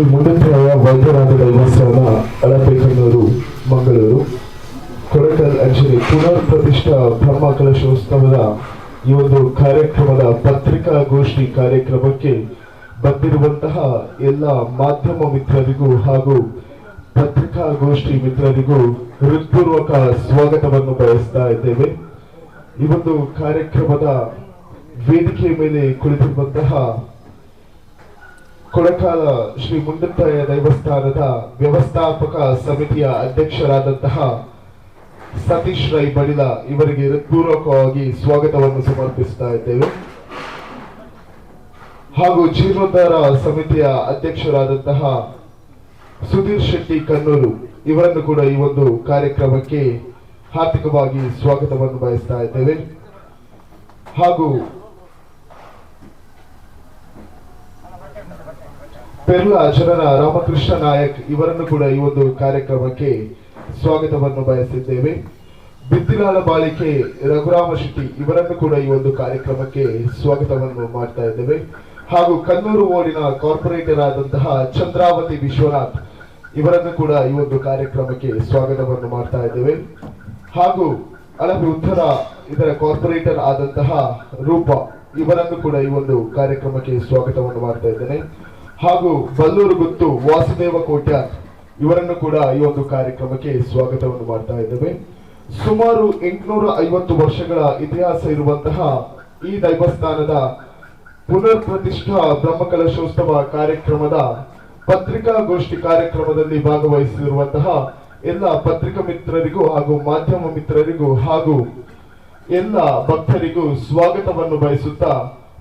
ಶ್ರೀ ಮುಂಡಂತರಾಯ ವೈದ್ಯರಾದ ದೇವಸ್ಥಾನ ಅಳಪೇಕನ್ನೂರು ಮಂಗಳೂರು. ಕೊಡಕಲ್ ಅಂಜಲಿ ಪುನರ್ ಪ್ರತಿಷ್ಠಾ ಬ್ರಹ್ಮ ಕಲಶೋತ್ಸವದ ಈ ಒಂದು ಕಾರ್ಯಕ್ರಮದ ಪತ್ರಿಕಾಗೋಷ್ಠಿ ಕಾರ್ಯಕ್ರಮಕ್ಕೆ ಬಂದಿರುವಂತಹ ಎಲ್ಲ ಮಾಧ್ಯಮ ಮಿತ್ರರಿಗೂ ಹಾಗೂ ಪತ್ರಿಕಾಗೋಷ್ಠಿ ಮಿತ್ರರಿಗೂ ಹೃತ್ಪೂರ್ವಕ ಸ್ವಾಗತವನ್ನು ಬಯಸ್ತಾ ಇದ್ದೇವೆ. ಈ ಒಂದು ಕಾರ್ಯಕ್ರಮದ ವೇದಿಕೆ ಮೇಲೆ ಕುಳಿತಿರುವಂತಹ ಕೊಳಕಾಲ ಶ್ರೀ ಮುಂಡಂತಾಯ ದೇವಸ್ಥಾನದ ವ್ಯವಸ್ಥಾಪಕ ಸಮಿತಿಯ ಅಧ್ಯಕ್ಷರಾದಂತಹ ಸತೀಶ್ ರೈ ಬಡಿಲ ಇವರಿಗೆ ಹೃತ್ಪೂರ್ವಕವಾಗಿ ಸ್ವಾಗತವನ್ನು ಸಮರ್ಪಿಸ್ತಾ ಇದ್ದೇವೆ. ಹಾಗೂ ಜೀರ್ಣೋದ್ಧಾರ ಸಮಿತಿಯ ಅಧ್ಯಕ್ಷರಾದಂತಹ ಸುಧೀರ್ ಶೆಟ್ಟಿ ಕನ್ನೂರು ಇವರನ್ನು ಕೂಡ ಈ ಒಂದು ಕಾರ್ಯಕ್ರಮಕ್ಕೆ ಹಾರ್ದಿಕವಾಗಿ ಸ್ವಾಗತವನ್ನು ಬಯಸ್ತಾ ಇದ್ದೇವೆ. ಹಾಗೂ ಪೆರ್ಲ ಜನರ ರಾಮಕೃಷ್ಣ ನಾಯಕ್ ಇವರನ್ನು ಕೂಡ ಈ ಒಂದು ಕಾರ್ಯಕ್ರಮಕ್ಕೆ ಸ್ವಾಗತವನ್ನು ಬಯಸಿದ್ದೇವೆ. ಬಿತ್ತಿಲಾಲ ಬಾಳಿಕೆ, ರಘುರಾಮ ಶೆಟ್ಟಿ ಇವರನ್ನು ಕೂಡ ಈ ಒಂದು ಕಾರ್ಯಕ್ರಮಕ್ಕೆ ಸ್ವಾಗತವನ್ನು ಮಾಡ್ತಾ ಇದ್ದೇವೆ. ಹಾಗೂ ಕನ್ನೂರು ಓಡಿನ ಕಾರ್ಪೊರೇಟರ್ ಆದಂತಹ ಚಂದ್ರಾವತಿ ವಿಶ್ವನಾಥ್ ಇವರನ್ನು ಕೂಡ ಈ ಒಂದು ಕಾರ್ಯಕ್ರಮಕ್ಕೆ ಸ್ವಾಗತವನ್ನು ಮಾಡ್ತಾ ಇದ್ದೇವೆ. ಹಾಗೂ ಅಳವಿ ಉತ್ತರ ಇದರ ಕಾರ್ಪೊರೇಟರ್ ಆದಂತಹ ರೂಪ ಇವರನ್ನು ಕೂಡ ಈ ಒಂದು ಕಾರ್ಯಕ್ರಮಕ್ಕೆ ಸ್ವಾಗತವನ್ನು ಮಾಡ್ತಾ ಇದ್ದೇನೆ. ಹಾಗೂ ಬಲ್ಲೂರು ಗುತ್ತು ವಾಸುದೇವ ಕೋಟ್ಯ ಇವರನ್ನು ಕೂಡ ಈ ಒಂದು ಕಾರ್ಯಕ್ರಮಕ್ಕೆ ಸ್ವಾಗತವನ್ನು ಮಾಡ್ತಾ ಇದ್ದೇವೆ. ಸುಮಾರು ಎಂಟುನೂರ ಐವತ್ತು ವರ್ಷಗಳ ಇತಿಹಾಸ ಇರುವಂತಹ ಈ ದೈವಸ್ಥಾನದ ಪುನರ್ ಪ್ರತಿಷ್ಠಾ ಬ್ರಹ್ಮಕಲಶೋತ್ಸವ ಕಾರ್ಯಕ್ರಮದ ಪತ್ರಿಕಾಗೋಷ್ಠಿ ಕಾರ್ಯಕ್ರಮದಲ್ಲಿ ಭಾಗವಹಿಸಿರುವಂತಹ ಎಲ್ಲ ಪತ್ರಿಕಾ ಮಿತ್ರರಿಗೂ ಹಾಗೂ ಮಾಧ್ಯಮ ಮಿತ್ರರಿಗೂ ಹಾಗೂ ಎಲ್ಲ ಭಕ್ತರಿಗೂ ಸ್ವಾಗತವನ್ನು ಬಯಸುತ್ತಾ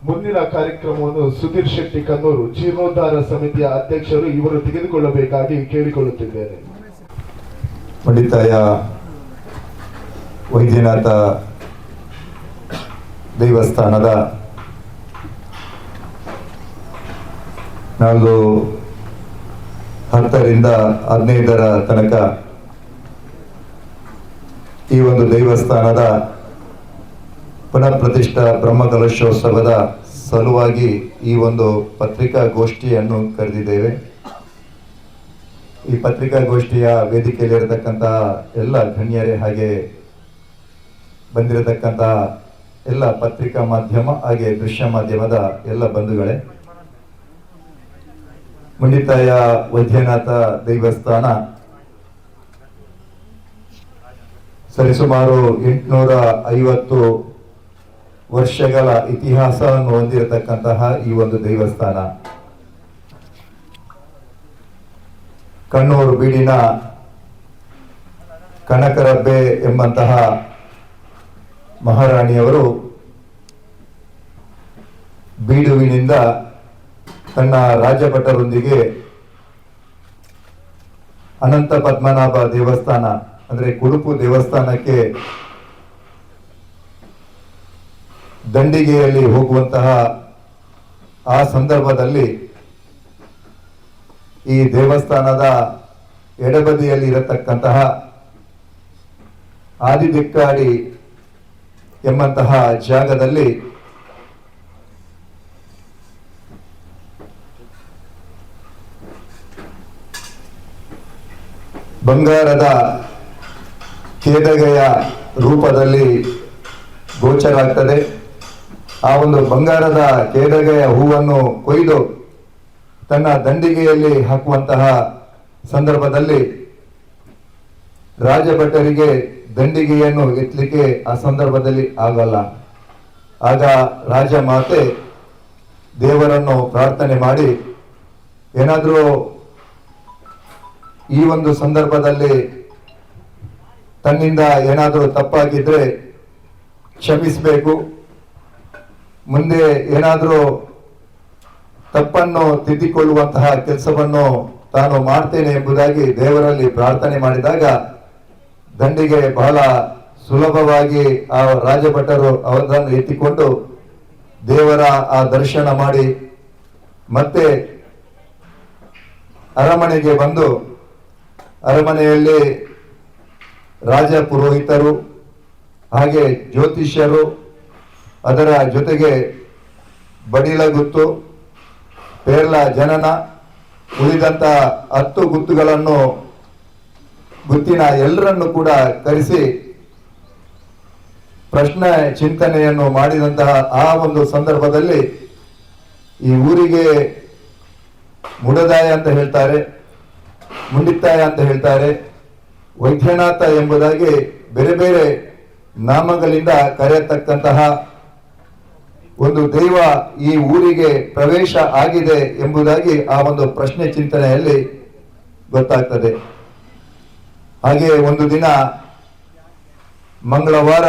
ಮುಂದಿನ ಕಾರ್ಯಕ್ರಮವನ್ನು ಸುಧೀರ್ ಶೆಟ್ಟಿ ಕನ್ನೂರು ಜೀರ್ಣೋದ್ಧಾರ ಸಮಿತಿಯ ಅಧ್ಯಕ್ಷರು ಇವರು ತೆಗೆದುಕೊಳ್ಳಬೇಕಾಗಿ ಕೇಳಿಕೊಳ್ಳುತ್ತಿದ್ದೇನೆ. ಪಂಡಿತಾಯ ವೈದ್ಯನಾಥ ದೇವಸ್ಥಾನದ ನಾಲ್ಕು ಹತ್ತರಿಂದ ಹದಿನೈದರ ತನಕ ಈ ಒಂದು ದೇವಸ್ಥಾನದ ಪುನಃ ಬ್ರಹ್ಮ ಬ್ರಹ್ಮಕಲಶೋತ್ಸವದ ಸಲುವಾಗಿ ಈ ಒಂದು ಪತ್ರಿಕಾಗೋಷ್ಠಿಯನ್ನು ಕರೆದಿದ್ದೇವೆ. ಈ ಪತ್ರಿಕಾಗೋಷ್ಠಿಯ ವೇದಿಕೆಯಲ್ಲಿರತಕ್ಕಂತಹ ಎಲ್ಲ ಗಣ್ಯರೇ ಹಾಗೆ ಬಂದಿರತಕ್ಕಂತಹ ಎಲ್ಲ ಪತ್ರಿಕಾ ಮಾಧ್ಯಮ ಹಾಗೆ ದೃಶ್ಯ ಮಾಧ್ಯಮದ ಎಲ್ಲ ಬಂಧುಗಳೇ. ಮುಂಡಿತಾಯ ವೈದ್ಯನಾಥ ದೇವಸ್ಥಾನ ಸರಿಸುಮಾರು ಎಂಟುನೂರ ಐವತ್ತು ವರ್ಷಗಳ ಇತಿಹಾಸವನ್ನು ಹೊಂದಿರತಕ್ಕಂತಹ ಈ ಒಂದು ದೇವಸ್ಥಾನ. ಕಣ್ಣೂರು ಬೀಡಿನ ಕನಕರಬ್ಬೆ ಎಂಬಂತಹ ಮಹಾರಾಣಿಯವರು ಬೀಡುವಿನಿಂದ ತನ್ನ ರಾಜಭಟರೊಂದಿಗೆ ಅನಂತ ಪದ್ಮನಾಭ ದೇವಸ್ಥಾನ, ಅಂದ್ರೆ ಕುಡುಪು ದೇವಸ್ಥಾನಕ್ಕೆ ದಂಡಿಗೆಯಲ್ಲಿ ಹೋಗುವಂತಹ ಆ ಸಂದರ್ಭದಲ್ಲಿ ಈ ದೇವಸ್ಥಾನದ ಎಡಬದಿಯಲ್ಲಿ ಇರತಕ್ಕಂತಹ ಆದಿದಿಕ್ಕಾಡಿ ಎಂಬಂತಹ ಜಾಗದಲ್ಲಿ ಬಂಗಾರದ ಕೇದಗೆಯ ರೂಪದಲ್ಲಿ ಗೋಚರ ಆಗ್ತದೆ. ಆ ಒಂದು ಬಂಗಾರದ ಕೇದಗೆಯ ಹೂವನ್ನು ಕೊಯ್ದು ತನ್ನ ದಂಡಿಗೆಯಲ್ಲಿ ಹಾಕುವಂತಹ ಸಂದರ್ಭದಲ್ಲಿ ರಾಜಭಟ್ಟರಿಗೆ ದಂಡಿಗೆಯನ್ನು ಎತ್ತಲಿಕ್ಕೆ ಆ ಸಂದರ್ಭದಲ್ಲಿ ಆಗಲ್ಲ. ಆಗ ರಾಜ ಮಾತೆ ದೇವರನ್ನು ಪ್ರಾರ್ಥನೆ ಮಾಡಿ, ಏನಾದರೂ ಈ ಒಂದು ಸಂದರ್ಭದಲ್ಲಿ ತನ್ನಿಂದ ಏನಾದರೂ ತಪ್ಪಾಗಿದ್ದರೆ ಕ್ಷಮಿಸಬೇಕು ಮುಂದೆ ಏನಾದರೂ ತಪ್ಪನ್ನು ತಿದ್ದಿಕೊಳ್ಳುವಂತಹ ಕೆಲಸವನ್ನು ತಾನು ಮಾಡ್ತೇನೆ ಎಂಬುದಾಗಿ ದೇವರಲ್ಲಿ ಪ್ರಾರ್ಥನೆ ಮಾಡಿದಾಗ ದಂಡಿಗೆ ಬಹಳ ಸುಲಭವಾಗಿ ಆ ರಾಜಭಟರು ಅವರನ್ನು ಎತ್ತಿಕೊಂಡು ದೇವರ ಆ ದರ್ಶನ ಮಾಡಿ ಮತ್ತೆ ಅರಮನೆಗೆ ಬಂದು ಅರಮನೆಯಲ್ಲಿ ರಾಜ ಪುರೋಹಿತರು ಹಾಗೆ ಜ್ಯೋತಿಷ್ಯರು ಅದರ ಜೊತೆಗೆ ಬಡಿಲ ಗುತ್ತು, ಪೇರ್ಲ ಜನನ, ಉಳಿದಂತ ಹತ್ತು ಗುತ್ತುಗಳನ್ನು ಗುತ್ತಿನ ಎಲ್ಲರನ್ನು ಕೂಡ ಕರೆಸಿ ಪ್ರಶ್ನೆ ಚಿಂತನೆಯನ್ನು ಮಾಡಿದಂತಹ ಆ ಒಂದು ಸಂದರ್ಭದಲ್ಲಿ ಈ ಊರಿಗೆ ಮುಡದಾಯ ಅಂತ ಹೇಳ್ತಾರೆ ಮುಂಡಿತಾಯ ಅಂತ ಹೇಳ್ತಾರೆ, ವೈದ್ಯನಾಥ ಎಂಬುದಾಗಿ ಬೇರೆ ಬೇರೆ ನಾಮಗಳಿಂದ ಕರೆಯತಕ್ಕಂತಹ ಒಂದು ದೈವ ಈ ಊರಿಗೆ ಪ್ರವೇಶ ಆಗಿದೆ ಎಂಬುದಾಗಿ ಆ ಒಂದು ಪ್ರಶ್ನೆ ಚಿಂತನೆಯಲ್ಲಿ ಗೊತ್ತಾಗ್ತದೆ. ಹಾಗೆ ಒಂದು ದಿನ ಮಂಗಳವಾರ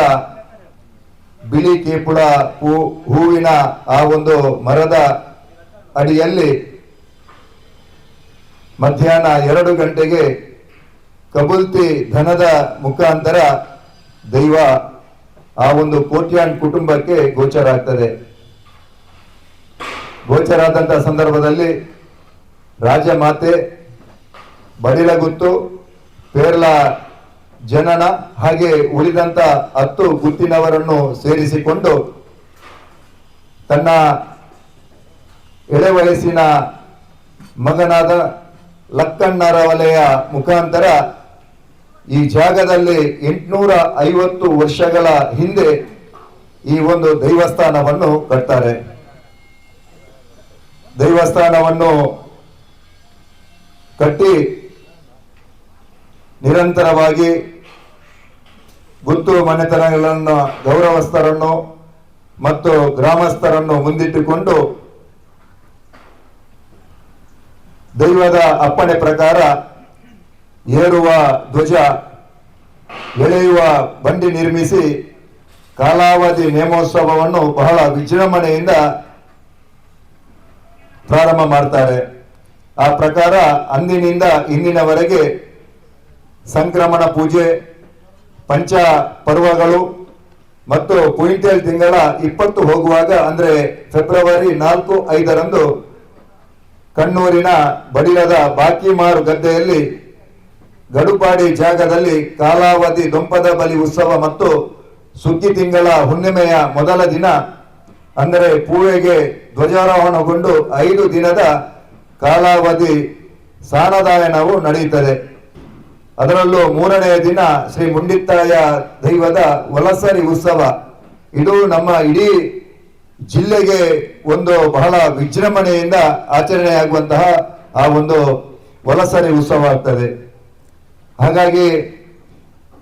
ಬಿಳಿ ಕೇಪುಳ ಹೂ, ಹೂವಿನ ಆ ಒಂದು ಮರದ ಅಡಿಯಲ್ಲಿ ಮಧ್ಯಾಹ್ನ ಎರಡು ಗಂಟೆಗೆ ಕಬುಲ್ತಿ ಧನದ ಮುಖಾಂತರ ದೈವ ಆ ಒಂದು ಕೋಟ್ಯಾನ್ ಕುಟುಂಬಕ್ಕೆ ಗೋಚರ ಆಗ್ತದೆ. ಗೋಚರ ಆದಂತಹ ಸಂದರ್ಭದಲ್ಲಿ ರಾಜಮಾತೆ, ಬಡಿಲಗುತ್ತು, ಪೇರ್ಲ ಜನನ ಹಾಗೆ ಉಳಿದಂತ ಹತ್ತು ಗುತ್ತಿನವರನ್ನು ಸೇರಿಸಿಕೊಂಡು ತನ್ನ ಎಳೆ ವಯಸ್ಸಿನ ಮಗನಾದ ಲಕ್ಕಣ್ಣರ ವಲಯ ಮುಖಾಂತರ ಈ ಜಾಗದಲ್ಲಿ ಎಂಟುನೂರ ಐವತ್ತು ವರ್ಷಗಳ ಹಿಂದೆ ಈ ಒಂದು ದೈವಸ್ಥಾನವನ್ನು ಕಟ್ತಾರೆ. ದೈವಸ್ಥಾನವನ್ನು ಕಟ್ಟಿ ನಿರಂತರವಾಗಿ ಗುತ್ತು ಮನೆತನಗಳನ್ನು, ಗೌರವಸ್ಥರನ್ನು ಮತ್ತು ಗ್ರಾಮಸ್ಥರನ್ನು ಮುಂದಿಟ್ಟುಕೊಂಡು ದೈವದ ಅಪ್ಪಣೆ ಪ್ರಕಾರ ಏರುವ ಧ್ವಜ ಎಳೆಯುವ ಬಂಡಿ ನಿರ್ಮಿಸಿ ಕಾಲಾವಧಿ ನೇಮೋತ್ಸವವನ್ನು ಬಹಳ ವಿಜೃಂಭಣೆಯಿಂದ ಪ್ರಾರಂಭ ಮಾಡ್ತಾರೆ. ಆ ಪ್ರಕಾರ ಅಂದಿನಿಂದ ಇಂದಿನವರೆಗೆ ಸಂಕ್ರಮಣ ಪೂಜೆ, ಪಂಚ ಪರ್ವಗಳು ಮತ್ತು ಕುಯಿಂಟಲ್ ತಿಂಗಳ ಇಪ್ಪತ್ತು ಹೋಗುವಾಗ ಅಂದರೆ ಫೆಬ್ರವರಿ ನಾಲ್ಕು ಐದರಂದು ಕಣ್ಣೂರಿನ ಬಡಿಲದ ಬಾಕಿಮಾರು ಗದ್ದೆಯಲ್ಲಿ ಗಡುಪಾಡಿ ಜಾಗದಲ್ಲಿ ಕಾಲಾವಧಿ ದೊಂಪದ ಬಲಿ ಉತ್ಸವ ಮತ್ತು ಸುಗ್ಗಿ ತಿಂಗಳ ಹುಣ್ಣಿಮೆಯ ಮೊದಲ ದಿನ, ಅಂದರೆ ಪೂವೆಗೆ ಧ್ವಜಾರೋಹಣಗೊಂಡು ಐದು ದಿನದ ಕಾಲಾವಧಿ ಸಾನದಾಯನವು ನಡೆಯುತ್ತದೆ. ಅದರಲ್ಲೂ ಮೂರನೆಯ ದಿನ ಶ್ರೀ ಮುಂಡಿತ್ತಾಯ ದೈವದ ವಲಸರಿ ಉತ್ಸವ. ಇದು ನಮ್ಮ ಇಡೀ ಜಿಲ್ಲೆಗೆ ಒಂದು ಬಹಳ ವಿಜೃಂಭಣೆಯಿಂದ ಆಚರಣೆಯಾಗುವಂತಹ ಆ ಒಂದು ವಲಸರಿ ಉತ್ಸವ ಆಗ್ತದೆ. ಹಾಗಾಗಿ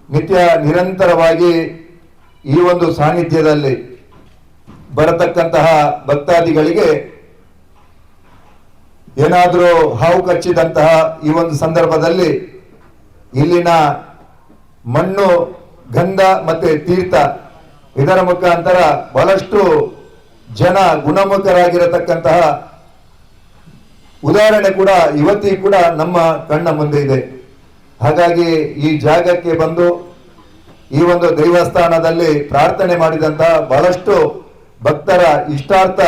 ನಿತ್ಯ ನಿರಂತರವಾಗಿ ಈ ಒಂದು ಸಾನ್ನಿಧ್ಯದಲ್ಲಿ ಬರತಕ್ಕಂತಹ ಭಕ್ತಾದಿಗಳಿಗೆ ಏನಾದರೂ ಹಾವು ಕಚ್ಚಿದಂತಹ ಈ ಒಂದು ಸಂದರ್ಭದಲ್ಲಿ ಇಲ್ಲಿನ ಮಣ್ಣು, ಗಂಧ ಮತ್ತೆ ತೀರ್ಥ ಇದರ ಮುಖಾಂತರ ಬಹಳಷ್ಟು ಜನ ಗುಣಮುಖರಾಗಿರತಕ್ಕಂತಹ ಉದಾಹರಣೆ ಕೂಡ ಇವತ್ತಿ ಕೂಡ ನಮ್ಮ ಕಣ್ಣ ಮುಂದೆ ಇದೆ. ಹಾಗಾಗಿ ಈ ಜಾಗಕ್ಕೆ ಬಂದು ಈ ಒಂದು ದೈವಸ್ಥಾನದಲ್ಲಿ ಪ್ರಾರ್ಥನೆ ಮಾಡಿದಂತಹ ಬಹಳಷ್ಟು ಭಕ್ತರ ಇಷ್ಟಾರ್ಥ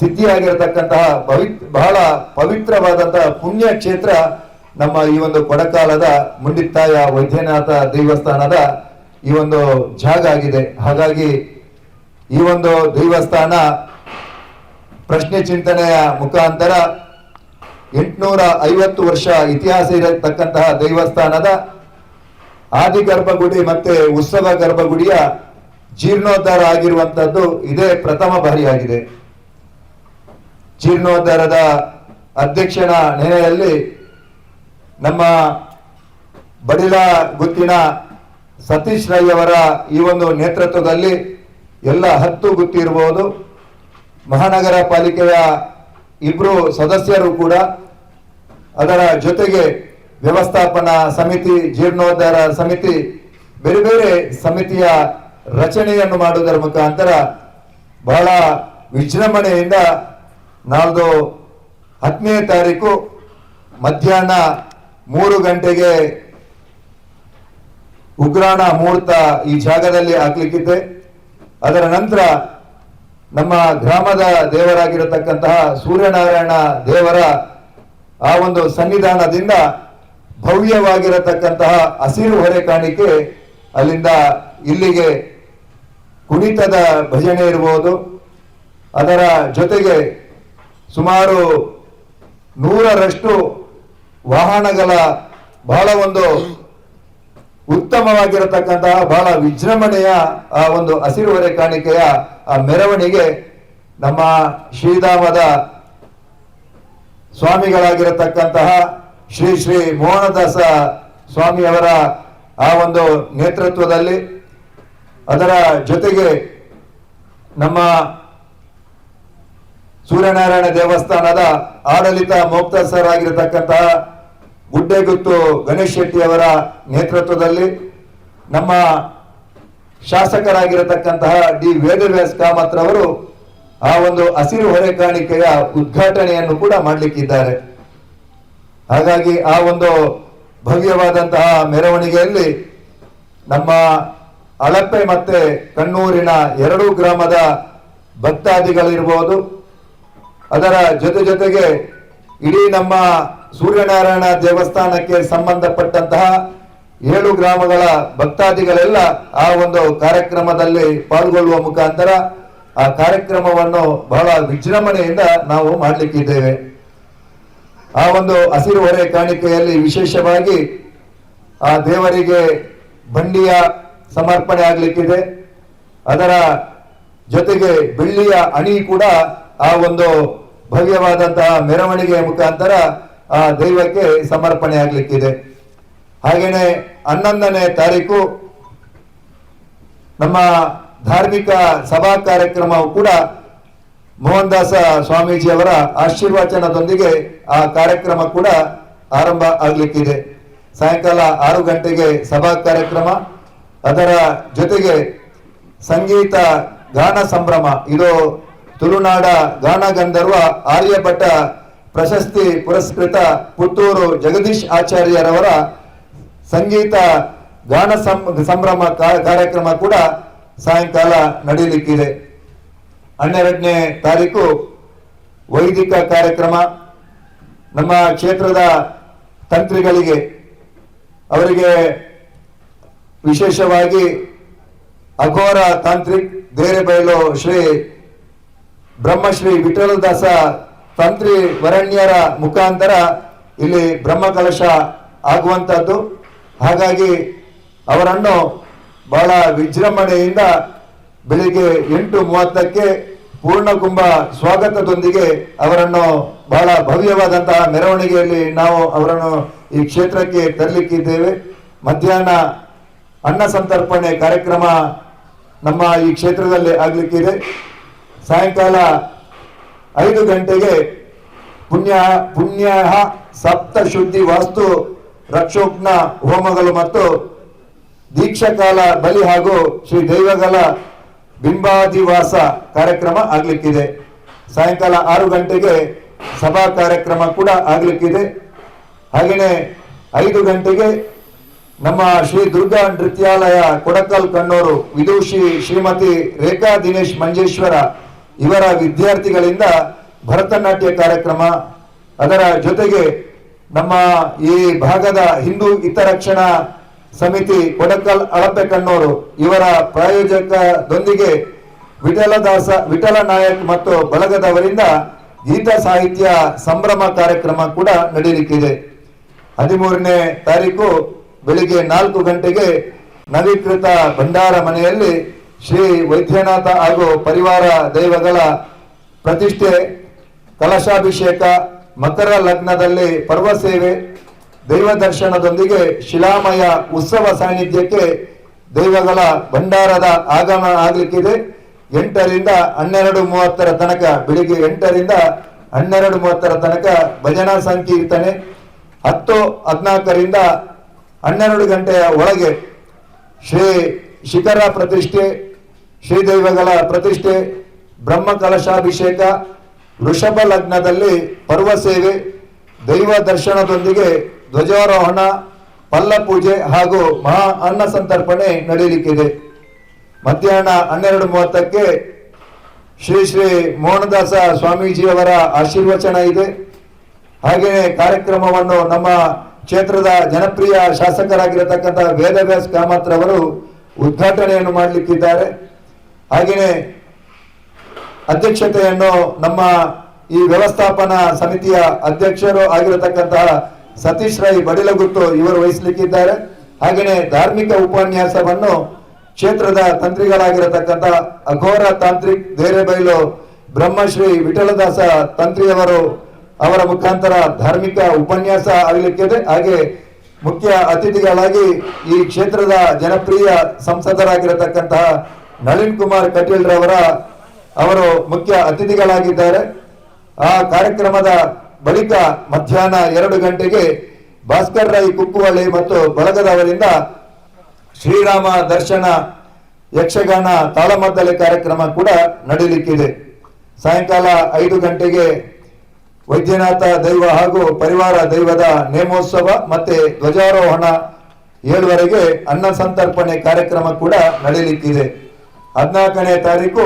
ಸಿದ್ಧಿಯಾಗಿರತಕ್ಕಂತಹ ಪವಿತ್, ಬಹಳ ಪವಿತ್ರವಾದಂತಹ ಪುಣ್ಯ ಕ್ಷೇತ್ರ ನಮ್ಮ ಈ ಒಂದು ಕೊಡಕಾಲದ ಮುಂಡಿತ್ತಾಯ ವೈದ್ಯನಾಥ ದೇವಸ್ಥಾನದ ಈ ಒಂದು ಜಾಗ ಆಗಿದೆ. ಹಾಗಾಗಿ ಈ ಒಂದು ದೇವಸ್ಥಾನ ಪ್ರಶ್ನೆ ಚಿಂತನೆಯ ಮುಖಾಂತರ ಎಂಟುನೂರ ಐವತ್ತು ವರ್ಷ ಇತಿಹಾಸ ಇರತಕ್ಕಂತಹ ದೇವಸ್ಥಾನದ ಆದಿಗರ್ಭಗುಡಿ ಮತ್ತೆ ಉತ್ಸವ ಗರ್ಭಗುಡಿಯ ಜೀರ್ಣೋದ್ಧಾರ ಆಗಿರುವಂತದ್ದು ಇದೇ ಪ್ರಥಮ ಬಾರಿಯಾಗಿದೆ. ಜೀರ್ಣೋದ್ಧಾರದ ಅಧ್ಯಕ್ಷನ ನೆನೆಯಲ್ಲಿ ನಮ್ಮ ಬಡಿಲ ಗುತ್ತಿನ ಸತೀಶ್ ರೈ ಅವರ ಈ ಒಂದು ನೇತೃತ್ವದಲ್ಲಿ ಎಲ್ಲ ಹತ್ತು ಗುತ್ತಿ ಇರಬಹುದು ಮಹಾನಗರ ಪಾಲಿಕೆಯ ಇಬ್ರು ಸದಸ್ಯರು ಕೂಡ ಅದರ ಜೊತೆಗೆ ವ್ಯವಸ್ಥಾಪನಾ ಸಮಿತಿ, ಜೀರ್ಣೋದ್ಧಾರ ಸಮಿತಿ, ಬೇರೆ ಬೇರೆ ಸಮಿತಿಯ ರಚನೆಯನ್ನು ಮಾಡುವುದರ ಮುಖಾಂತರ ಬಹಳ ವಿಜೃಂಭಣೆಯಿಂದ ನಾಳ್ದು ಹತ್ತನೇ ತಾರೀಕು ಮಧ್ಯಾಹ್ನ ಮೂರು ಗಂಟೆಗೆ ಉಗ್ರಾಣ ಮುಹೂರ್ತ ಈ ಜಾಗದಲ್ಲಿ ಆಗ್ಲಿಕ್ಕಿದೆ ಅದರ ನಂತರ ನಮ್ಮ ಗ್ರಾಮದ ದೇವರಾಗಿರತಕ್ಕಂತಹ ಸೂರ್ಯನಾರಾಯಣ ದೇವರ ಆ ಒಂದು ಸನ್ನಿಧಾನದಿಂದ ಭವ್ಯವಾಗಿರತಕ್ಕಂತಹ ಹಸಿರು ಹೊರೆ ಕಾಣಿಕೆ ಅಲ್ಲಿಂದ ಇಲ್ಲಿಗೆ ಕುಣಿತದ ಭಜನೆ ಇರಬಹುದು ಅದರ ಜೊತೆಗೆ ಸುಮಾರು ನೂರರಷ್ಟು ವಾಹನಗಳ ಬಹಳ ಒಂದು ಉತ್ತಮವಾಗಿರತಕ್ಕಂತಹ ಬಹಳ ವಿಜೃಂಭಣೆಯ ಆ ಒಂದು ಹಸಿರು ಹೊರೆ ಕಾಣಿಕೆಯ ಆ ಮೆರವಣಿಗೆ ನಮ್ಮ ಶ್ರೀಧಾಮದ ಸ್ವಾಮಿಗಳಾಗಿರತಕ್ಕಂತಹ ಶ್ರೀ ಶ್ರೀ ಮೋಹನದಾಸ ಸ್ವಾಮಿಯವರ ಆ ಒಂದು ನೇತೃತ್ವದಲ್ಲಿ ಅದರ ಜೊತೆಗೆ ನಮ್ಮ ಸೂರ್ಯನಾರಾಯಣ ದೇವಸ್ಥಾನದ ಆಡಳಿತ ಮುಕ್ತಸ್ಥರಾಗಿರತಕ್ಕಂತಹ ಗುಡ್ಡೆಗುತ್ತು ಗಣೇಶ್ ಶೆಟ್ಟಿಯವರ ನೇತೃತ್ವದಲ್ಲಿ ನಮ್ಮ ಶಾಸಕರಾಗಿರತಕ್ಕಂತಹ ಡಿ ವೇದವ್ಯಾಸ್ ಕಾಮತ್ ಅವರು ಆ ಒಂದು ಹಸಿರು ಹೊರೆ ಕಾಣಿಕೆಯ ಉದ್ಘಾಟನೆಯನ್ನು ಕೂಡ ಮಾಡಲಿಕ್ಕಿದ್ದಾರೆ. ಹಾಗಾಗಿ ಆ ಒಂದು ಭವ್ಯವಾದಂತಹ ಮೆರವಣಿಗೆಯಲ್ಲಿ ನಮ್ಮ ಅಳಪೆ ಮತ್ತೆ ಕಣ್ಣೂರಿನ ಎರಡೂ ಗ್ರಾಮದ ಭಕ್ತಾದಿಗಳಿರ್ಬೋದು. ಅದರ ಜೊತೆ ಜೊತೆಗೆ ಇಡೀ ನಮ್ಮ ಸೂರ್ಯನಾರಾಯಣ ದೇವಸ್ಥಾನಕ್ಕೆ ಸಂಬಂಧಪಟ್ಟಂತಹ ಏಳು ಗ್ರಾಮಗಳ ಭಕ್ತಾದಿಗಳೆಲ್ಲ ಆ ಒಂದು ಕಾರ್ಯಕ್ರಮದಲ್ಲಿ ಪಾಲ್ಗೊಳ್ಳುವ ಮುಖಾಂತರ ಆ ಕಾರ್ಯಕ್ರಮವನ್ನು ಬಹಳ ವಿಜೃಂಭಣೆಯಿಂದ ನಾವು ಮಾಡಲಿಕ್ಕಿದ್ದೇವೆ. ಆ ಒಂದು ಹಸಿರು ಹೊರೆ ಕಾಣಿಕೆಯಲ್ಲಿ ವಿಶೇಷವಾಗಿ ಆ ದೇವರಿಗೆ ಬಂಡಿಯ ಸಮರ್ಪಣೆ ಆಗಲಿಕ್ಕಿದೆ. ಅದರ ಜೊತೆಗೆ ಬೆಳ್ಳಿಯ ಅಣಿ ಕೂಡ ಆ ಒಂದು ಭವ್ಯವಾದಂತಹ ಮೆರವಣಿಗೆಯ ಮುಖಾಂತರ ಆ ದೈವಕ್ಕೆ ಸಮರ್ಪಣೆ ಆಗಲಿಕ್ಕಿದೆ. ಹಾಗೇನೆ ಹನ್ನೊಂದನೇ ತಾರೀಕು ನಮ್ಮ ಧಾರ್ಮಿಕ ಸಭಾ ಕಾರ್ಯಕ್ರಮವು ಕೂಡ ಮೋಹನ್ ದಾಸ ಸ್ವಾಮೀಜಿಯವರ ಆಶೀರ್ವಚನದೊಂದಿಗೆ ಆ ಕಾರ್ಯಕ್ರಮ ಕೂಡ ಆರಂಭ ಆಗ್ಲಿಕ್ಕಿದೆ. ಸಾಯಂಕಾಲ ಆರು ಗಂಟೆಗೆ ಸಭಾ ಕಾರ್ಯಕ್ರಮ. ಅದರ ಜೊತೆಗೆ ಸಂಗೀತ ಗಾನ ಸಂಭ್ರಮ. ಇದು ತುಳುನಾಡ ಗಾನ ಗಂಧರ್ವ ಆರ್ಯಭಟ್ಟ ಪ್ರಶಸ್ತಿ ಪುರಸ್ಕೃತ ಪುತ್ತೂರು ಜಗದೀಶ್ ಆಚಾರ್ಯರವರ ಸಂಗೀತ, ಗಾನ ಸಂಭ್ರಮ ಕಾರ್ಯಕ್ರಮ ಕೂಡ ಸಾಯಂಕಾಲ ನಡೆಯಲಿಕ್ಕಿದೆ ಹನ್ನೆರಡನೇ ತಾರೀಕು ವೈದಿಕ ಕಾರ್ಯಕ್ರಮ. ನಮ್ಮ ಕ್ಷೇತ್ರದ ತಂತ್ರಿಗಳಿಗೆ, ಅವರಿಗೆ ವಿಶೇಷವಾಗಿ ಅಘೋರ ತಾಂತ್ರಿಕ್ ದೇರೆಬೈಲು ಶ್ರೀ ಬ್ರಹ್ಮಶ್ರೀ ವಿಠಲದಾಸ ತಂತ್ರಿ ವರಣ್ಯರ ಮುಖಾಂತರ ಇಲ್ಲಿ ಬ್ರಹ್ಮಕಲಶ ಆಗುವಂತದ್ದು ಹಾಗಾಗಿ ಅವರನ್ನು ಬಹಳ ವಿಜೃಂಭಣೆಯಿಂದ ಬೆಳಿಗ್ಗೆ ಎಂಟು ಮೂವತ್ತಕ್ಕೆ ಪೂರ್ಣಕುಂಭ ಸ್ವಾಗತದೊಂದಿಗೆ ಅವರನ್ನು ಬಹಳ ಭವ್ಯವಾದಂತಹ ಮೆರವಣಿಗೆಯಲ್ಲಿ ನಾವು ಅವರನ್ನು ಈ ಕ್ಷೇತ್ರಕ್ಕೆ ತರಲಿಕ್ಕಿದ್ದೇವೆ. ಮಧ್ಯಾಹ್ನ ಅನ್ನ ಸಂತರ್ಪಣೆ ಕಾರ್ಯಕ್ರಮ ನಮ್ಮ ಈ ಕ್ಷೇತ್ರದಲ್ಲಿ ಆಗಲಿಕ್ಕಿದೆ. ಸಾಯಂಕಾಲ ಐದು ಗಂಟೆಗೆ ಪುಣ್ಯ ಪುಣ್ಯ ಸಪ್ತ ಶುದ್ಧಿ ವಾಸ್ತು ರಕ್ಷೋಕ್ನ ಹೋಮಗಳು ಮತ್ತು ದೀಕ್ಷಕಾಲ ಬಲಿ ಹಾಗೂ ಶ್ರೀ ದೈವಗಳ ಬಿಂಬಾದಿವಾಸ ಕಾರ್ಯಕ್ರಮ ಆಗ್ಲಿಕ್ಕಿದೆ. ಸಾಯಂಕಾಲ ಆರು ಗಂಟೆಗೆ ಸಭಾ ಕಾರ್ಯಕ್ರಮ ಕೂಡ ಆಗ್ಲಿಕ್ಕಿದೆ. ಹಾಗೆಯೇ ಐದು ಗಂಟೆಗೆ ನಮ್ಮ ಶ್ರೀ ದುರ್ಗಾ ನೃತ್ಯಾಲಯ ಕೊಡಕಲ್ ಕಣ್ಣೂರು, ವಿದೂಷಿ ಶ್ರೀಮತಿ ರೇಖಾ ದಿನೇಶ್ ಮಂಜೇಶ್ವರ ಇವರ ವಿದ್ಯಾರ್ಥಿಗಳಿಂದ ಭರತನಾಟ್ಯ ಕಾರ್ಯಕ್ರಮ. ಅದರ ಜೊತೆಗೆ ನಮ್ಮ ಈ ಭಾಗದ ಹಿಂದೂ ಹಿತರಕ್ಷಣಾ ಸಮಿತಿ ಕೊಡಕಲ್ ಅಳಪೆ ಕಣ್ಣೂರು ಇವರ ಪ್ರಾಯೋಜಕದೊಂದಿಗೆ ವಿಠಲದಾಸ, ವಿಠಲ ನಾಯಕ್ ಮತ್ತು ಬಳಗದವರಿಂದ ಗೀತ ಸಾಹಿತ್ಯ ಸಂಭ್ರಮ ಕಾರ್ಯಕ್ರಮ ಕೂಡ ನಡೆಯಲಿಕ್ಕಿದೆ ಹದಿಮೂರನೇ ತಾರೀಕು ಬೆಳಿಗ್ಗೆ ನಾಲ್ಕು ಗಂಟೆಗೆ ನವೀಕೃತ ಭಂಡಾರ ಮನೆಯಲ್ಲಿ ಶ್ರೀ ವೈದ್ಯನಾಥ ಹಾಗೂ ಪರಿವಾರ ದೈವಗಳ ಪ್ರತಿಷ್ಠೆ, ಕಲಶಾಭಿಷೇಕ ಮಕರ ಲಗ್ನದಲ್ಲಿ ಪರ್ವ ಸೇವೆ, ದೈವ ದರ್ಶನದೊಂದಿಗೆ ಶಿಲಾಮಯ ಉತ್ಸವ ಸಾನ್ನಿಧ್ಯಕ್ಕೆ ದೈವಗಳ ಭಂಡಾರದ ಆಗಮನ ಆಗಲಿಕ್ಕಿದೆ. ಎಂಟರಿಂದ ಹನ್ನೆರಡು ಮೂವತ್ತರ ತನಕ, ಬೆಳಿಗ್ಗೆ ಎಂಟರಿಂದ ಹನ್ನೆರಡು ಮೂವತ್ತರ ತನಕ ಭಜನಾ ಸಂಕೀರ್ತನೆ. ಹತ್ತು ಹದಿನಾಲ್ಕರಿಂದ ಹನ್ನೆರಡು ಗಂಟೆಯ ಒಳಗೆ ಶ್ರೀ ಶಿಖರ ಪ್ರತಿಷ್ಠೆ, ಶ್ರೀ ದೈವಗಳ ಪ್ರತಿಷ್ಠೆ, ಬ್ರಹ್ಮ ಕಲಶಾಭಿಷೇಕ ವೃಷಭ ಲಗ್ನದಲ್ಲಿ ಪರ್ವ ಸೇವೆ, ದೈವ ದರ್ಶನದೊಂದಿಗೆ ಧ್ವಜಾರೋಹಣ, ಪಲ್ಲ ಪೂಜೆ ಹಾಗೂ ಮಹಾ ಅನ್ನ ಸಂತರ್ಪಣೆ ನಡೆಯಲಿಕ್ಕಿದೆ ಮಧ್ಯಾಹ್ನ ಹನ್ನೆರಡು ಮೂವತ್ತಕ್ಕೆ ಶ್ರೀ ಶ್ರೀ ಮೋಹನದಾಸ ಸ್ವಾಮೀಜಿಯವರ ಆಶೀರ್ವಚನ ಇದೆ. ಹಾಗೆಯೇ ಕಾರ್ಯಕ್ರಮವನ್ನು ನಮ್ಮ ಕ್ಷೇತ್ರದ ಜನಪ್ರಿಯ ಶಾಸಕರಾಗಿರತಕ್ಕಂಥ ವೇದವ್ಯಾಸ್ ಕಾಮತ್ ರವರು ಉದ್ಘಾಟನೆಯನ್ನು ಮಾಡಲಿಕ್ಕಿದ್ದಾರೆ. ಹಾಗೆಯೇ ಅಧ್ಯಕ್ಷತೆಯನ್ನು ನಮ್ಮ ಈ ವ್ಯವಸ್ಥಾಪನಾ ಸಮಿತಿಯ ಅಧ್ಯಕ್ಷರು ಆಗಿರತಕ್ಕಂತಹ ಸತೀಶ್ ರೈ ಬಡಿಲಗುತ್ತು ಇವರು ವಹಿಸಲಿಕ್ಕಿದ್ದಾರೆ. ಹಾಗೆಯೇ ಧಾರ್ಮಿಕ ಉಪನ್ಯಾಸವನ್ನು ಕ್ಷೇತ್ರದ ತಂತ್ರಿಗಳಾಗಿರತಕ್ಕಂಥ ಅಘೋರ ತಾಂತ್ರಿಕ್ ದೇರೆಬೈಲು ಬ್ರಹ್ಮಶ್ರೀ ವಿಠಲದಾಸ ತಂತ್ರಿಯವರು ಅವರ ಮುಖಾಂತರ ಧಾರ್ಮಿಕ ಉಪನ್ಯಾಸ ಆಗಲಿಕ್ಕಿದೆ. ಹಾಗೆ ಮುಖ್ಯ ಅತಿಥಿಗಳಾಗಿ ಈ ಕ್ಷೇತ್ರದ ಜನಪ್ರಿಯ ಸಂಸದರಾಗಿರತಕ್ಕಂತಹ ನಳಿನ್ ಕುಮಾರ್ ಕಟೀಲ್ ರವರ ಅವರು ಮುಖ್ಯ ಅತಿಥಿಗಳಾಗಿದ್ದಾರೆ. ಆ ಕಾರ್ಯಕ್ರಮದ ಬಳಿಕ ಮಧ್ಯಾಹ್ನ ಎರಡು ಗಂಟೆಗೆ ಭಾಸ್ಕರ್ ರೈ ಕುಕ್ಕುವಳ್ಳಿ ಮತ್ತು ಬಳಗದವರಿಂದ ಶ್ರೀರಾಮ ದರ್ಶನ ಯಕ್ಷಗಾನ ತಾಳಮದ್ದಲೆ ಕಾರ್ಯಕ್ರಮ ಕೂಡ ನಡೀಲಿಕ್ಕಿದೆ. ಸಾಯಂಕಾಲ ಐದು ಗಂಟೆಗೆ ವೈದ್ಯನಾಥ ದೈವ ಹಾಗೂ ಪರಿವಾರ ದೈವದ ನೇಮೋತ್ಸವ ಮತ್ತೆ ಧ್ವಜಾರೋಹಣ ಏಳುವರೆಗೆ ಅನ್ನ ಸಂತರ್ಪಣೆ ಕಾರ್ಯಕ್ರಮ ಕೂಡ ನಡೆಯಲಿಕ್ಕಿದೆ ಹದಿನಾಲ್ಕನೇ ತಾರೀಕು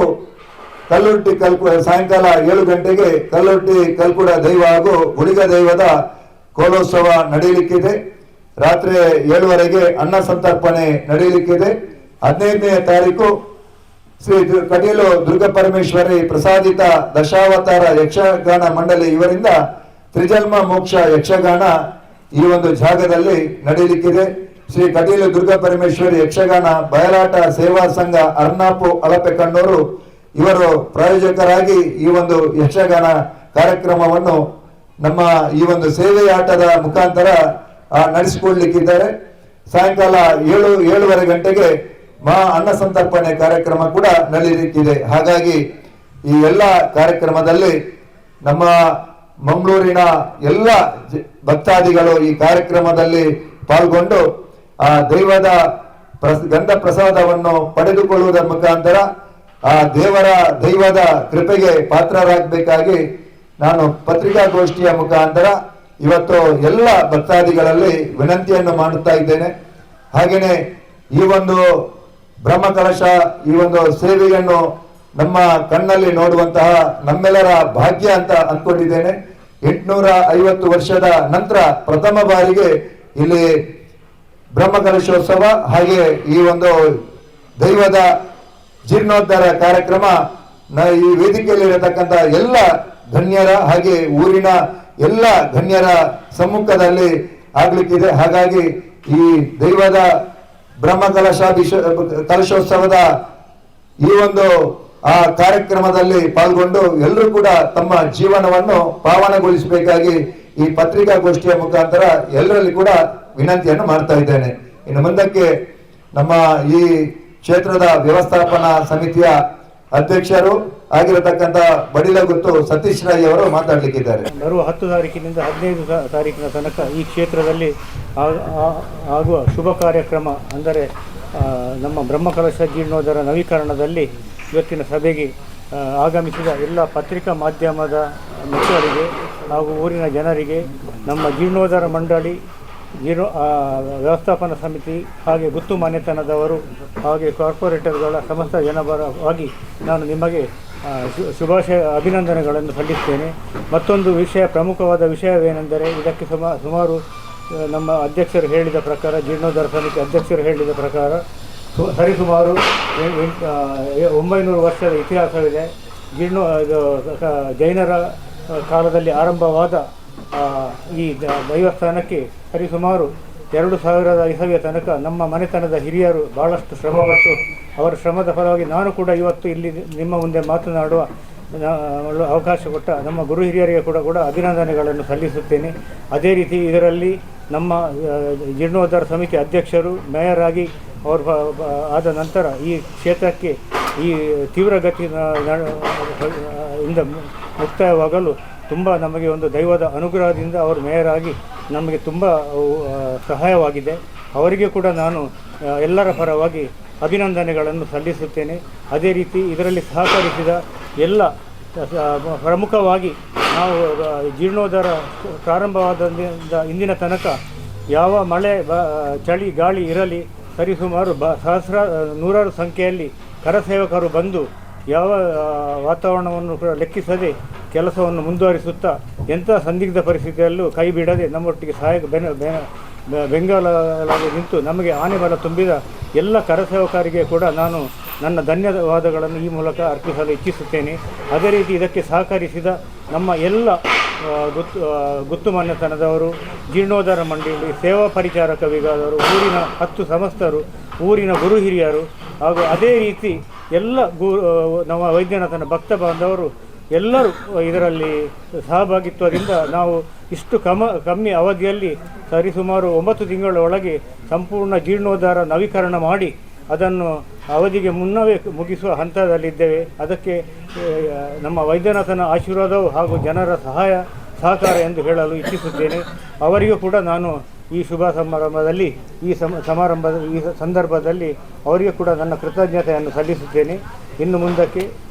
ಕಲ್ಲುರ್ಟಿ ಕಲ್ಕು ಸಾಯಂಕಾಲ ಏಳು ಗಂಟೆಗೆ ಕಲ್ಲುರ್ಟಿ ಕಲ್ಕುಡ ದೈವ ಹಾಗೂ ಗುಳಿಗ ದೈವದ ಕೋಲೋತ್ಸವ ನಡೆಯಲಿಕ್ಕಿದೆ. ರಾತ್ರಿ ಏಳುವರೆಗೆ ಅನ್ನ ಸಂತರ್ಪಣೆ ನಡೆಯಲಿಕ್ಕಿದೆ. ಹದಿನೈದನೇ ತಾರೀಕು ಶ್ರೀ ಕಟೀಲು ದುರ್ಗ ಪರಮೇಶ್ವರಿ ಪ್ರಸಾದಿತ ದಶಾವತಾರ ಯಕ್ಷಗಾನ ಮಂಡಳಿ ಇವರಿಂದ ತ್ರಿಜನ್ಮ ಮೋಕ್ಷ ಯಕ್ಷಗಾನ ಈ ಒಂದು ಜಾಗದಲ್ಲಿ ನಡೆಯಲಿಕ್ಕಿದೆ. ಶ್ರೀ ಕಟೀಲು ದುರ್ಗ ಪರಮೇಶ್ವರಿ ಯಕ್ಷಗಾನ ಬಯಲಾಟ ಸೇವಾ ಸಂಘ ಅರ್ನಾಪು ಅಳಪೆ ಕಣ್ಣೂರು ಇವರು ಪ್ರಾಯೋಜಕರಾಗಿ ಈ ಒಂದು ಯಕ್ಷಗಾನ ಕಾರ್ಯಕ್ರಮವನ್ನು ನಮ್ಮ ಈ ಒಂದು ಸೇವೆಯಾಟದ ಮುಖಾಂತರ ಆ, ನಡೆಸಿಕೊಡ್ಲಿಕ್ಕಿದ್ದಾರೆ ಸಾಯಂಕಾಲ ಏಳು ಏಳುವರೆ ಗಂಟೆಗೆ ಮಹಾ ಅನ್ನ ಸಂತರ್ಪಣೆ ಕಾರ್ಯಕ್ರಮ ಕೂಡ ನಡೆಯಲಿಕ್ಕಿದೆ ಹಾಗಾಗಿ ಈ ಎಲ್ಲ ಕಾರ್ಯಕ್ರಮದಲ್ಲಿ ನಮ್ಮ ಮಂಗಳೂರಿನ ಎಲ್ಲ ಭಕ್ತಾದಿಗಳು ಈ ಕಾರ್ಯಕ್ರಮದಲ್ಲಿ ಪಾಲ್ಗೊಂಡು ಆ ದೈವದ ಪ್ರಸ್- ಗಂಧ ಪ್ರಸಾದವನ್ನು ಪಡೆದುಕೊಳ್ಳುವುದರ ಮುಖಾಂತರ ಆ ದೇವರ ದೈವದ ಕೃಪೆಗೆ ಪಾತ್ರರಾಗಬೇಕಾಗಿ ನಾನು ಪತ್ರಿಕಾಗೋಷ್ಠಿಯ ಮುಖಾಂತರ ಇವತ್ತು ಎಲ್ಲ ಭಕ್ತಾದಿಗಳಲ್ಲಿ ವಿನಂತಿಯನ್ನು ಮಾಡುತ್ತಾ ಇದ್ದೇನೆ. ಹಾಗೆಯೇ ಈ ಒಂದು ಬ್ರಹ್ಮಕಲಶ, ಈ ಒಂದು ಸೇವೆಯನ್ನು ನಮ್ಮ ಕಣ್ಣಲ್ಲಿ ನೋಡುವಂತಹ ನಮ್ಮೆಲ್ಲರ ಭಾಗ್ಯ ಅಂತ ಅಂದ್ಕೊಂಡಿದ್ದೇನೆ. ಎಂಟುನೂರ ಐವತ್ತು ವರ್ಷದ ನಂತರ ಪ್ರಥಮ ಬಾರಿಗೆ ಇಲ್ಲಿ ಬ್ರಹ್ಮಕಲಶೋತ್ಸವ ಹಾಗೆ ಈ ಒಂದು ದೈವದ ಜೀರ್ಣೋದ್ಧಾರ ಕಾರ್ಯಕ್ರಮ ಈ ವೇದಿಕೆಯಲ್ಲಿ ಇರತಕ್ಕಂತ ಎಲ್ಲ ಧನ್ಯರ ಹಾಗೆ ಊರಿನ ಎಲ್ಲ ಗಣ್ಯರ ಸಮ್ಮುಖದಲ್ಲಿ ಆಗ್ಲಿಕ್ಕಿದೆ. ಹಾಗಾಗಿ ಈ ದೈವದ ಬ್ರಹ್ಮ ಕಲಶಾಭಿಷ ಕಲಶೋತ್ಸವದ ಈ ಒಂದು, ಆ ಕಾರ್ಯಕ್ರಮದಲ್ಲಿ ಪಾಲ್ಗೊಂಡು ಎಲ್ಲರೂ ಕೂಡ ತಮ್ಮ ಜೀವನವನ್ನು ಪಾವನಗೊಳಿಸಬೇಕಾಗಿ ಈ ಪತ್ರಿಕಾಗೋಷ್ಠಿಯ ಮುಖಾಂತರ ಎಲ್ಲರಲ್ಲಿ ಕೂಡ ವಿನಂತಿಯನ್ನು ಮಾಡ್ತಾ ಇದ್ದೇನೆ. ಇನ್ನು ಮುಂದಕ್ಕೆ ನಮ್ಮ ಈ ಕ್ಷೇತ್ರದ ವ್ಯವಸ್ಥಾಪನಾ ಸಮಿತಿಯ ಅಧ್ಯಕ್ಷರು ಆಗಿರತಕ್ಕಂತ ಬಡಿಲಗುತ್ತು ಸತೀಶ್ ರಾಯ್ ಅವರು ಮಾತಾಡಲಿಕ್ಕಿದ್ದಾರೆ. ಬರುವ ಹತ್ತು ತಾರೀಕಿನಿಂದ ಹದಿನೈದು ತಾರೀಕಿನ ತನಕ ಈ ಕ್ಷೇತ್ರದಲ್ಲಿ ಆಗುವ ಶುಭ ಕಾರ್ಯಕ್ರಮ ಅಂದರೆ ನಮ್ಮ ಬ್ರಹ್ಮಕಲಶ ಜೀರ್ಣೋದರ ನವೀಕರಣದಲ್ಲಿ ಇವತ್ತಿನ ಸಭೆಗೆ ಆಗಮಿಸಿದ ಎಲ್ಲ ಪತ್ರಿಕಾ ಮಾಧ್ಯಮದ ಮಿತ್ರರಿಗೆ ಹಾಗೂ ಊರಿನ ಜನರಿಗೆ ನಮ್ಮ ಜೀರ್ಣೋದರ ಮಂಡಳಿ ಆ, ವ್ಯವಸ್ಥಾಪನಾ ಸಮಿತಿ ಹಾಗೆ ಗುತ್ತು ಮಾನ್ಯತನದವರು ಹಾಗೆ ಕಾರ್ಪೊರೇಟರ್ಗಳ ಸಮಸ್ತ ಜನಪರವಾಗಿ ನಾನು ನಿಮಗೆ ಶುಭಾಶಯ ಅಭಿನಂದನೆಗಳನ್ನು ಸಲ್ಲಿಸ್ತೇನೆ. ಮತ್ತೊಂದು ವಿಷಯ ಪ್ರಮುಖವಾದ ವಿಷಯವೇನೆಂದರೆ ಇದಕ್ಕೆ ಸುಮಾ ಸುಮಾರು ನಮ್ಮ ಅಧ್ಯಕ್ಷರು ಹೇಳಿದ ಪ್ರಕಾರ ಜೀರ್ಣೋದ್ಧಾರ ಸಮಿತಿ ಅಧ್ಯಕ್ಷರು ಹೇಳಿದ ಪ್ರಕಾರ ಸರಿಸುಮಾರು ಒಂಬೈನೂರು ವರ್ಷದ ಇತಿಹಾಸವಿದೆ. ಜೀರ್ಣೋ ಇದು ಜೈನರ ಕಾಲದಲ್ಲಿ ಆರಂಭವಾದ ಈ ದೈವಸ್ಥಾನಕ್ಕೆ ಸರಿಸುಮಾರು ಎರಡು ಸಾವಿರದ ಇಸವಿಯ ತನಕ ನಮ್ಮ ಮನೆತನದ ಹಿರಿಯರು ಬಹಳಷ್ಟು ಶ್ರಮಪಟ್ಟು ಅವರ ಶ್ರಮದ ಫಲವಾಗಿ ನಾನು ಕೂಡ ಇವತ್ತು ಇಲ್ಲಿ ನಿಮ್ಮ ಮುಂದೆ ಮಾತನಾಡುವ ಅವಕಾಶ ಕೊಟ್ಟ ನಮ್ಮ ಗುರು ಹಿರಿಯರಿಗೆ ಕೂಡ ಕೂಡ ಅಭಿನಂದನೆಗಳನ್ನು ಸಲ್ಲಿಸುತ್ತೇನೆ ಅದೇ ರೀತಿ ಇದರಲ್ಲಿ ನಮ್ಮ ಜೀರ್ಣೋದ್ಧಾರ ಸಮಿತಿ ಅಧ್ಯಕ್ಷರು ಮೇಯರ್ ಆಗಿ ಅವರು ಆದ ನಂತರ ಈ ಕ್ಷೇತ್ರಕ್ಕೆ ಈ ತೀವ್ರಗತಿ ಇಂದ ಮುಕ್ತಾಯವಾಗಲು ತುಂಬ ನಮಗೆ ಒಂದು ದೈವದ ಅನುಗ್ರಹದಿಂದ ಅವರು ಮೇಯರ್ ಆಗಿ ನಮಗೆ ತುಂಬ ಸಹಾಯವಾಗಿದೆ. ಅವರಿಗೆ ಕೂಡ ನಾನು ಎಲ್ಲರ ಪರವಾಗಿ ಅಭಿನಂದನೆಗಳನ್ನು ಸಲ್ಲಿಸುತ್ತೇನೆ. ಅದೇ ರೀತಿ ಇದರಲ್ಲಿ ಸಹಕರಿಸಿದ ಎಲ್ಲ ಪ್ರಮುಖವಾಗಿ ನಾವು ಜೀರ್ಣೋದ್ಧಾರ ಪ್ರಾರಂಭವಾದಿಂದ ಇಂದಿನ ತನಕ ಯಾವ ಮಳೆ, ಬ, ಚಳಿ, ಗಾಳಿ ಇರಲಿ, ಸರಿಸುಮಾರು ಬ, ಸಹಸ್ರ, ನೂರಾರು ಸಂಖ್ಯೆಯಲ್ಲಿ ಕರಸೇವಕರು ಬಂದು ಯಾವ ವಾತಾವರಣವನ್ನು ಕೂಡ ಲೆಕ್ಕಿಸದೆ ಕೆಲಸವನ್ನು ಮುಂದುವರಿಸುತ್ತಾ ಎಂಥ ಸಂದಿಗ್ಧ ಪರಿಸ್ಥಿತಿಯಲ್ಲೂ ಕೈ ಬಿಡದೆ ನಮ್ಮೊಟ್ಟಿಗೆ ಸಹಾಯ ಬೆನ ಬೆಂಗಾಲಾಗಿ ನಿಂತು ನಮಗೆ ಆನೆ ಬಲ ತುಂಬಿದ ಎಲ್ಲ ಕರಸೇವಕರಿಗೆ ಕೂಡ ನಾನು ನನ್ನ ಧನ್ಯವಾದಗಳನ್ನು ಈ ಮೂಲಕ ಅರ್ಪಿಸಲು ಇಚ್ಛಿಸುತ್ತೇನೆ. ಅದೇ ರೀತಿ ಇದಕ್ಕೆ ಸಹಕರಿಸಿದ ನಮ್ಮ ಎಲ್ಲ ಗುತ್ತು ಗುತ್ತು ಮಾನ್ಯತನದವರು ಜೀರ್ಣೋದ್ಧಾರ ಮಂಡಳಿ ಸೇವಾ ಪರಿಚಾರಕ ವಿಗಾದವರು, ಊರಿನ ಹತ್ತು ಸಮಸ್ತರು, ಊರಿನ ಗುರು ಹಿರಿಯರು ಹಾಗೂ ಅದೇ ರೀತಿ ಎಲ್ಲ ಗು ನಮ್ಮ ವೈದ್ಯನಾಥನ ಭಕ್ತ ಬಾಂಧವರು ಎಲ್ಲರೂ ಇದರಲ್ಲಿ ಸಹಭಾಗಿತ್ವದಿಂದ ನಾವು ಇಷ್ಟು ಕಮ, ಕಮ್ಮಿ ಅವಧಿಯಲ್ಲಿ ಸರಿಸುಮಾರು ಒಂಬತ್ತು ತಿಂಗಳ ಒಳಗೆ ಸಂಪೂರ್ಣ ಜೀರ್ಣೋದ್ಧಾರ ನವೀಕರಣ ಮಾಡಿ ಅದನ್ನು ಅವಧಿಗೆ ಮುನ್ನವೇ ಮುಗಿಸುವ ಹಂತದಲ್ಲಿದ್ದೇವೆ. ಅದಕ್ಕೆ ನಮ್ಮ ವೈದ್ಯನಾಥನ ಆಶೀರ್ವಾದವು ಹಾಗೂ ಜನರ ಸಹಾಯ, ಸಹಕಾರ ಎಂದು ಹೇಳಲು ಇಚ್ಛಿಸುತ್ತೇನೆ. ಅವರಿಗೂ ಕೂಡ ನಾನು ಈ ಶುಭ ಸಮಾರಂಭದಲ್ಲಿ, ಈ ಸಮ, ಸಮಾರಂಭದ, ಈ ಸಂದರ್ಭದಲ್ಲಿ ಅವರಿಗೆ ಕೂಡ ನನ್ನ ಕೃತಜ್ಞತೆಯನ್ನು ಸಲ್ಲಿಸುತ್ತೇನೆ. ಇನ್ನು ಮುಂದಕ್ಕೆ